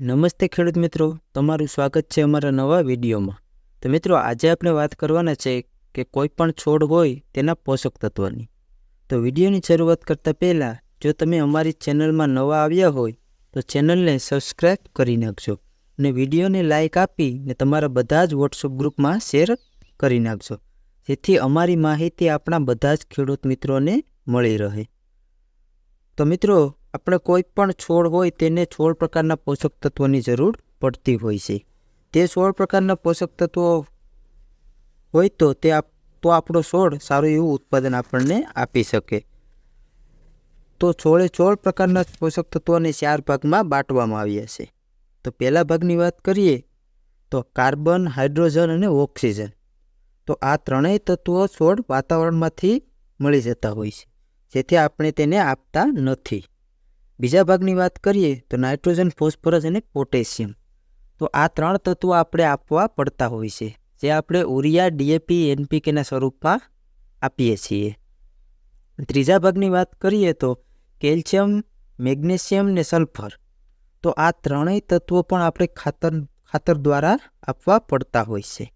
નમસ્તે ખેડૂત મિત્રો, તમારું સ્વાગત છે અમારા નવા વિડીયોમાં. તો મિત્રો, આજે આપણે વાત કરવાના છે કે કોઈ પણ છોડ હોય તેના પોષક તત્વની. તો વિડીયોની શરૂઆત કરતાં પહેલાં, જો તમે અમારી ચેનલમાં નવા આવ્યા હોય, તો ચેનલને સબસ્ક્રાઈબ કરી નાખજો અને વિડીયોને લાઇક આપી ને તમારા બધા જ વોટ્સઅપ ગ્રુપમાં શેર કરી નાખજો. જેથી અમારી માહિતી આપણા બધા જ ખેડૂત મિત્રોને મળી રહે. તો મિત્રો આપણે કોઈ પણ છોડ હોય તેને છોડ પ્રકારના પોષક તત્વોની જરૂર પડતી હોય છે. તે છોડ પ્રકારના પોષક તત્વો હોય તો તે આપ, તો આપણો છોડ સારું એવું ઉત્પાદન આપણને આપી શકે. તો છોડે છોડ પ્રકારના પોષક તત્વોને ચાર ભાગમાં બાંટવામાં આવ્યા છે. તો પહેલા ભાગની વાત કરીએ તો કાર્બન, હાઇડ્રોજન અને ઓક્સિજન. તો આ ત્રણેય તત્વો છોડ વાતાવરણમાંથી મળી જતા હોય છે. જેથી આપણે તેને આપતા નથી. બીજા ભાગની વાત કરીએ તો નાઇટ્રોજન, ફોસ્ફરસ અને પોટેશિયમ. તો આ ત્રણ તત્વો આપણે આપવા પડતા હોય છે, જે આપણે ઉરિયા, ડીએપી એનપીકેના સ્વરૂપમાં આપીએ છીએ. ત્રીજા ભાગની વાત કરીએ તો કેલ્શિયમ, મેગ્નેશિયમ ને સલ્ફર. તો આ ત્રણેય તત્વો પણ આપણે ખાતર ખાતર દ્વારા આપવા પડતા હોય છે.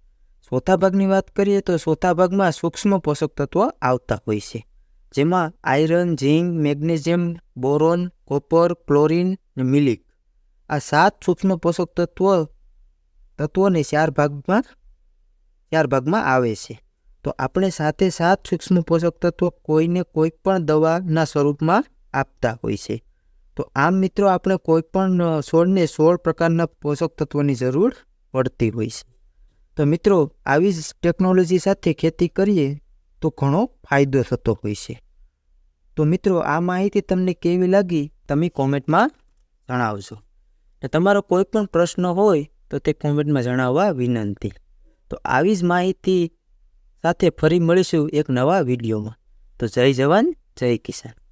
ચોથા ભાગની વાત કરીએ તો ચોથા ભાગમાં સૂક્ષ્મ પોષક તત્વો આવતા હોય છે. જેમાં iron, zinc, magnesium, boron, copper, chlorine અને મિલિક. આ સાત સૂક્ષ્મ પોષક તત્વો, તત્વોને ચાર ભાગમાં ચાર ભાગમાં આવે છે. તો આપણે સાથે સાત સૂક્ષ્મ પોષક તત્વો કોઈને કોઈ પણ દવાના સ્વરૂપમાં આપતા હોય છે. તો આમ મિત્રો આપણે કોઈ પણ છોડને સોળ પ્રકારના પોષક તત્વોની જરૂર પડતી હોય છે. તો મિત્રો, આવી જ ટેકનોલોજી સાથે ખેતી કરીએ તો ઘણો ફાયદો થતો હોય છે. તો મિત્રો, આ માહિતી તમને કેવી લાગી? તમે કોમેન્ટમાં જણાવજો. ને તમારો કોઈ પણ પ્રશ્ન હોય, તો તે કોમેન્ટમાં જણાવવા વિનંતી. તો આવી જ માહિતી સાથે ફરી મળીશું એક નવા વિડીયોમાં. તો જય જવાન, જય કિસાન.